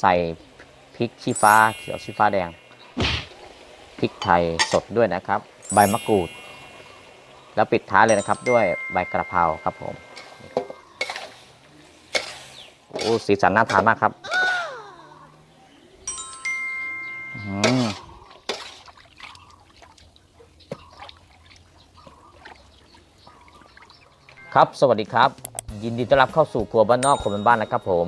ใส่พริกชี้ฟ้าเขียวชี้ฟ้าแดงพริกไทยสดด้วยนะครับ ใบมะกรูด แล้วปิดท้ายเลยนะครับ ด้วยใบกระเพราครับผมโอ้สีสันน่าทานมากครับครับ สวัสดีครับ ยินดีต้อนรับเข้าสู่ครัวบ้านนอกคนบ้านนะครับผม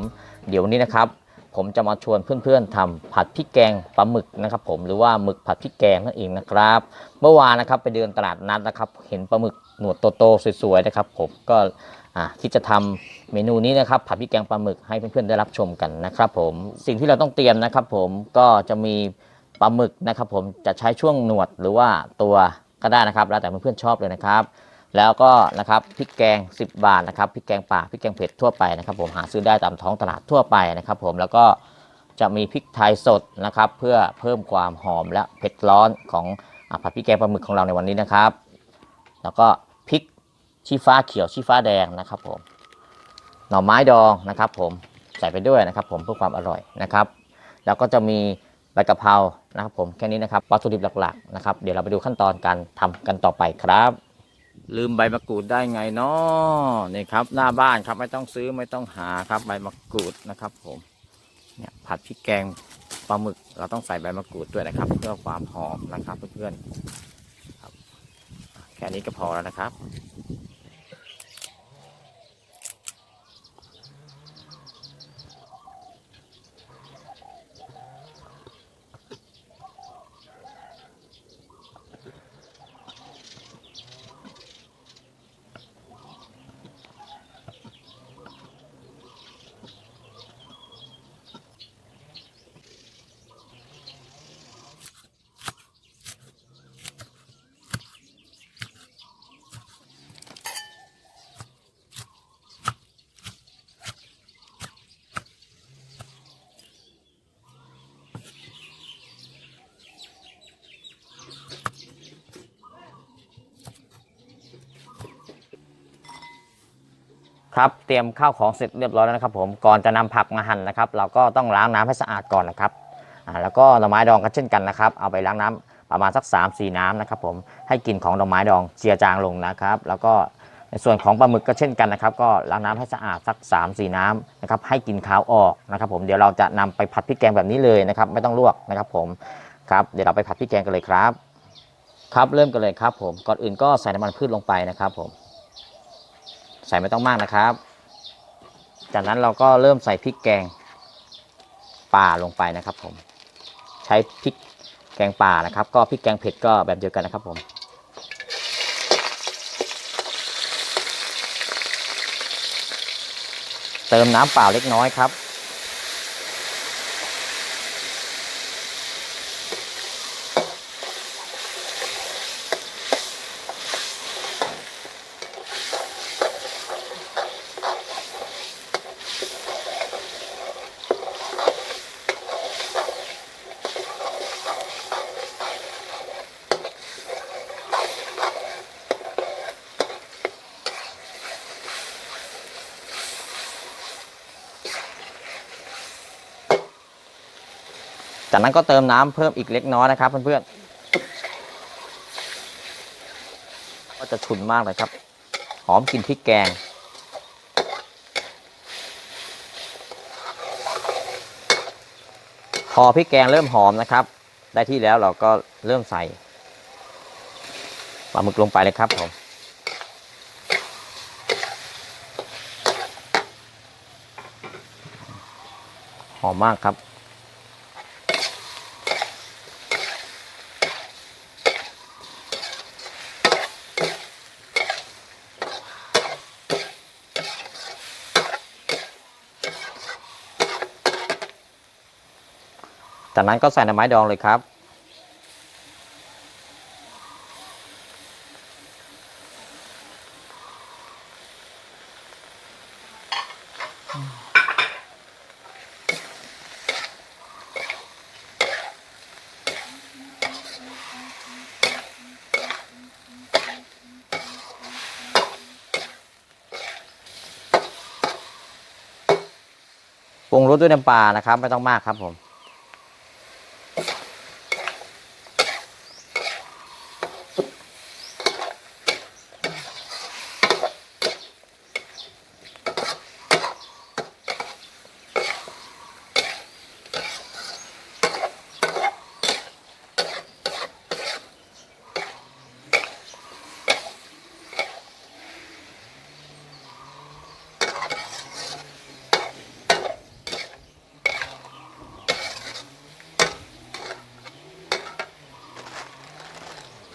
เดี๋ยวนี้นะครับ ผมจะมาชวนเพื่อนๆทำผัดพริกแกงปลาหมึกนะครับผมหรือว่าหมึกผัดพริกแกงนั่นเองนะครับ เมื่อวานนะครับไปเดินตลาดนัดนะครับ เห็นปลาหมึกหนวดโตๆสวยๆนะครับผมก็อ่าที่จะทำเมนูนี้นะครับผัดพริกแกงปลาหมึกให้เพื่อนๆได้รับชมกันนะครับผมสิ่งที่เราต้องเตรียมนะครับผมก็จะมีปลาหมึกนะครับผมจะใช้ช่วงหนวดหรือว่าตัวก็ได้นะครับ แล้วแต่เพื่อนๆชอบเลยนะครับ แล้วก็นะครับพริกแกง 10 บาทนะครับพริกแกงป่าพริกแกงเผ็ดทั่วไปนะครับผมหาซื้อได้ตามท้องตลาดทั่วไปนะครับผมแล้วก็จะมีพริกไทยสดนะครับเพื่อเพิ่มความหอมและเผ็ดร้อนของอผัดพริกแกงปลาหมึกของเราในวันนี้นะครับ แล้วก็พริกชี้ฟ้าเขียวชี้ฟ้าแดงนะครับผมหน่อไม้ดองนะครับ ผมใส่ไปด้วยนะครับผมเพื่อความอร่อยนะครับ แล้วก็จะมีใบกะเพรานะครับผมแค่นี้นะครับวัตถุดิบหลักๆนะครับเดี๋ยวเราไปดูขั้นตอนการทำกันต่อไปครับ ลืมใบมะกรูดได้ไงเนาะนี่ครับ หน้าบ้านครับไม่ต้องซื้อไม่ต้องหาครับใบมะกรูดนะครับ ผมเนี่ยผัดพริกแกงปลาหมึก เราต้องใส่ใบมะกรูดด้วยนะครับ เพื่อความหอมนะครับเพื่อนๆครับแค่นี้ก็พอแล้วนะครับ ครับเตรียมข้าวของเสร็จเรียบร้อยแล้วนะครับ ผมก่อนจะนำผักมาหั่นนะครับ เราก็ต้องล้างน้ำให้สะอาดก่อนนะครับอ่าแล้วก็หน่อไม้ดองก็เช่นกันนะครับ เอาไปล้างน้ำประมาณสัก 3-4 น้ำนะครับ ผมให้กลิ่นของหน่อไม้ดองเจียจางลงนะครับ แล้วก็ในส่วนของปลาหมึกก็เช่นกันนะครับ ก็ล้างน้ำให้สะอาดสัก 3-4 น้ำนะครับให้กลิ่นขาวออกนะครับ ผมเดี๋ยวเราจะนำไปผัดพริกแกงแบบนี้เลยนะครับ ไม่ต้องลวกนะครับ ผมครับเดี๋ยวเราไปผัดพริกแกงกันเลยครับ ครับเริ่มกันเลยครับ ผมก่อนอื่นก็ใส่น้ำมันพืชลงไปนะครับ ผม ใส่ไม่ต้องมากนะครับ จากนั้นเราก็เริ่มใส่พริกแกงป่าลงไปนะครับผมใช้พริกแกงป่านะครับ ก็พริกแกงเผ็ดก็แบบเดียวกันนะครับผมเติมน้ำเปล่าเล็กน้อยครับ จากนั้นก็เติมน้ำเพิ่มอีกเล็กน้อยนะครับ เพื่อนๆ ก็จะฉุนมากเลยครับ หอมกลิ่นพริกแกง พอพริกแกงเริ่มหอมนะครับ ได้ที่แล้วเราก็เริ่มใส่ปลาหมึกลงไปเลยครับผมหอมมากครับ จากนั้นก็ใส่หน่อไม้ดองเลยครับ ปรุงรสด้วยน้ำปลานะครับ ไม่ต้องมากครับผม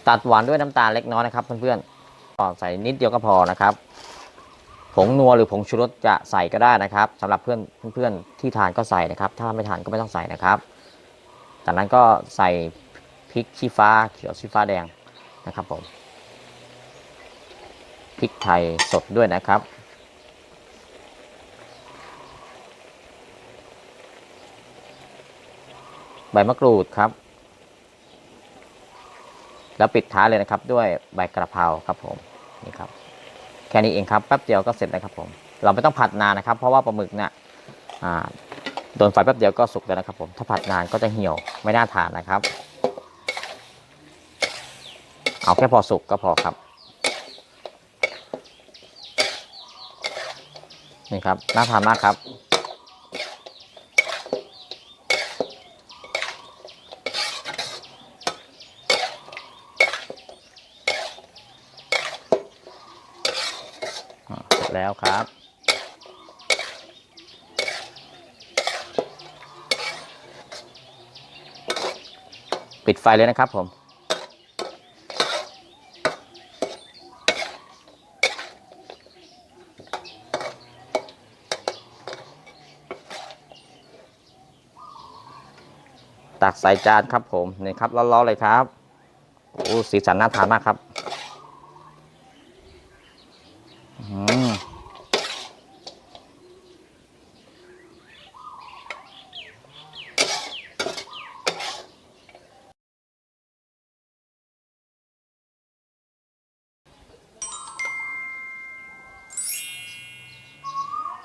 ตัดหวานด้วยน้ำตาลเล็กน้อยนะครับเพื่อนๆก็ใส่นิดเดียวก็พอนะครับ ผงนัวหรือผงชูรสจะใส่ก็ได้นะครับสำหรับเพื่อนเพื่อนๆที่ทานก็ใส่นะครับ ถ้าไม่ทานก็ไม่ต้องใส่นะครับ จากนั้นก็ใส่พริกชี้ฟ้าเขียวชี้ฟ้าแดงนะครับผมพริกไทยสดด้วยนะครับ ใบมะกรูดครับ แล้วปิดท้ายเลยนะครับด้วยใบกระเพราครับผมนี่ครับแค่นี้เองครับแป๊บเดียวก็เสร็จแล้วครับผมเราไม่ต้องผัดนานนะครับ เพราะว่าปลาหมึกเนี่ยโดนไฟแป๊บเดียวก็สุกแล้วนะครับผมถ้าผัดนานก็จะเหี่ยวไม่น่าทานนะครับ เอาแค่พอสุกก็พอครับนี่ครับน่าทานมากครับ อ่าเสร็จ แล้วครับ ปิดไฟเลยนะครับผมตักใส่จานครับผมนี่ครับร้อนๆเลยครับโอ้สีสันน่าทานมากครับ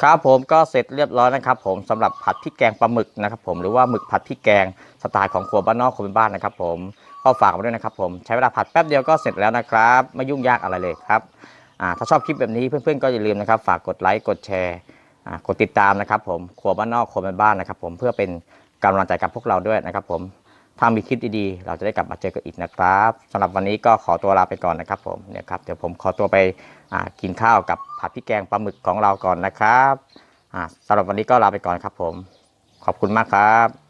ครับผมก็เสร็จเรียบร้อยนะครับ ผมสำหรับผัดพริกแกงปลาหมึกนะครับ ผมหรือว่าหมึกผัดพริกแกงสไตล์ของครัวบ้านนอกคนเป็นบ้านนะครับ ผมก็ฝากไว้ด้วยนะครับ ผมใช้เวลาผัดแป๊บเดียวก็เสร็จแล้วนะครับไม่ยุ่งยากอะไรเลยครับถ้าชอบคลิปแบบนี้เพื่อนๆก็อย่าลืมนะครับ ฝากกดไลค์กดแชร์กดติดตามนะครับ ผมครัวบ้านนอกครัวบ้านบ้านนะครับ ผมเพื่อเป็นกำลังใจกับพวกเราด้วยนะครับ ผม ถ้ามีคลิปดีๆ เราจะได้กลับมาเจอกันอีกนะครับสำหรับวันนี้ก็ขอตัวลาไปก่อนนะครับผมเนี่ยครับเดี๋ยวผมขอตัวไปกินข้าวกับผัดพริกแกงปลาหมึกของเราก่อนนะครับสำสำหรับวันนี้ก็ลาไปก่อนครับผม ขอบคุณมากครับ